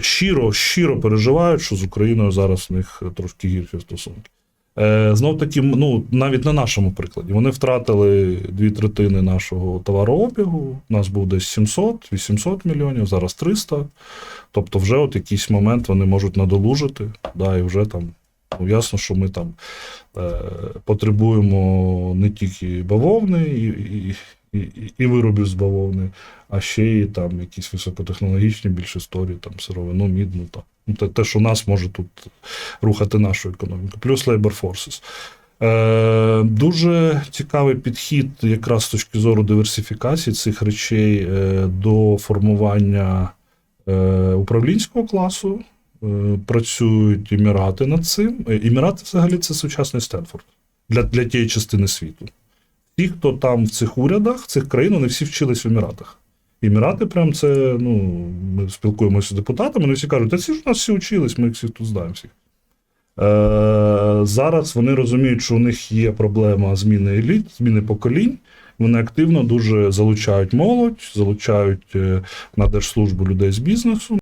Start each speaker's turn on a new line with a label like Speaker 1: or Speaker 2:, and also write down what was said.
Speaker 1: щиро, щиро переживають, що з Україною зараз в них трошки гірші стосунки. Е, знов таки, ну, навіть на нашому прикладі, вони втратили дві третини нашого товарообігу. У нас був десь 700-800 мільйонів, зараз 300. Тобто, вже от якийсь момент вони можуть надолужити. Да, і вже там, ну, ясно, що ми там е, потребуємо не тільки бавовни і, і, і, і виробів з бавовни, а ще й там якісь високотехнологічні більш історії, там сировину, мідну. Там. Ну, те, те, що нас може тут рухати нашу економіку, плюс labor forces. Е, дуже цікавий підхід, якраз з точки зору диверсифікації цих речей е, до формування е, управлінського класу. Е, працюють Емірати над цим. Е, Емірати взагалі це сучасний Стенфорд для, для тієї частини світу. Ті, хто там в цих урядах, цих країн, вони всі вчились в Еміратах. Емірати, прям це, ну, ми спілкуємося з депутатами, вони всі кажуть, та ці ж у нас всі вчились, ми їх всіх тут знаємо всіх. Е, зараз вони розуміють, що у них є проблема зміни еліт, зміни поколінь. Вони активно дуже залучають молодь, залучають е, на держслужбу людей з бізнесу.